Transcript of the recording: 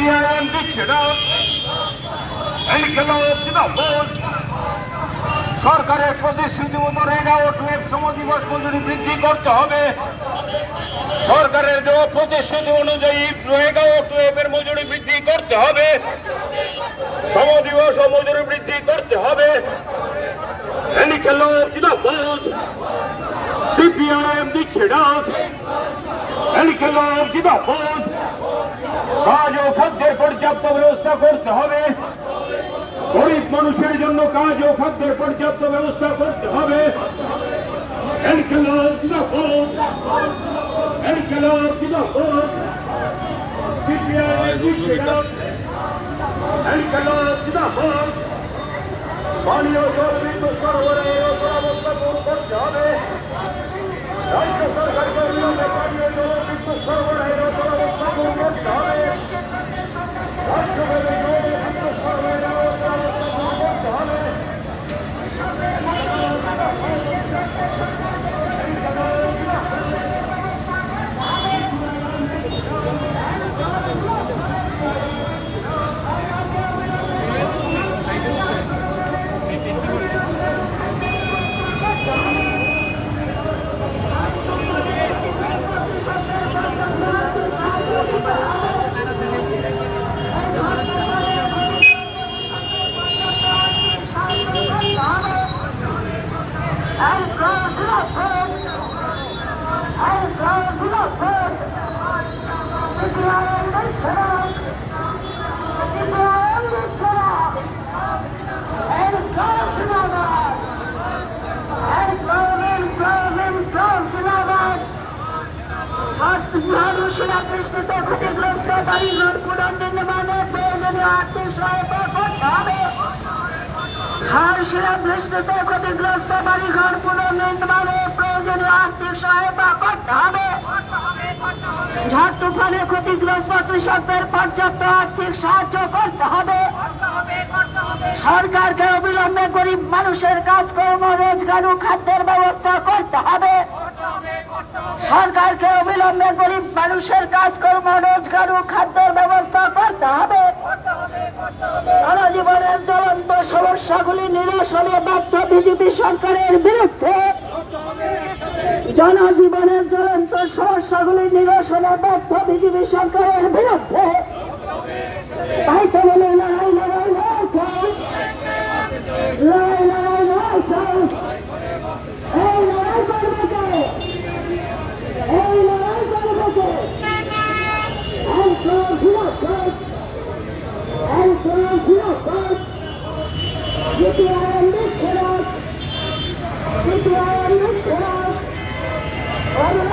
CPIM দিচ্ছে না ইনকলাব জিন্দাবাদ সরকারের প্রতিশ্রুতি মতো রেগা ও টুয়েব শ্রম দিবস মজুরি বৃদ্ধি করতে হবে। সরকারের দেওয়া প্রতিশ্রুতি অনুযায়ী রেগা ও টুয়েবের মজুরি বৃদ্ধি করতে হবে। শ্রম দিবস ও মজুরি বৃদ্ধি করতে হবে। ইনকলাব জিন্দাবাদ সিপিআইএম দিচ্ছে না ইনকলাব জিন্দাবাদ কাজ ও খাদ্যের পর্যাপ্ত ব্যবস্থা করতে হবে গরিব মানুষের জন্য কাজ ও খাদ্যের পর্যাপ্ত ব্যবস্থা করতে হবে ইনকলাব জিন্দাবাদ ইনকলাব জিন্দাবাদ সিপিআইএম দিচ্ছে না ইনকলাব জিন্দাবাদ পানীয় জল বিদ্যুৎ সরবরাহের ওপর অবস্থা দূর করতে হবে রাজ্য ঝড় তুফানে ক্ষতিগ্রস্ত কৃষকদের পর্যাপ্ত আর্থিক সাহায্য করতে হবে। সরকারকে অবিলম্বে গরিব মানুষের কাজকর্ম, রোজগার ও খাদ্যের ব্যবস্থা করতে হবে সরকারকে অবিলম্বে গরিব মানুষের কাজকর্ম, রোজগার ও খাদ্যের ব্যবস্থা করতে হবে। জনজীবনের জ্বলন্ত সমস্যাগুলি নিরসনে ব্যর্থ বিজেপি সরকারের বিরুদ্ধে। জনজীবনের জ্বলন্ত সমস্যাগুলি নিরসনে ব্যর্থ বিজেপি সরকারের বিরুদ্ধে। তাই লড়াই লড়াই লড়াই Thank you.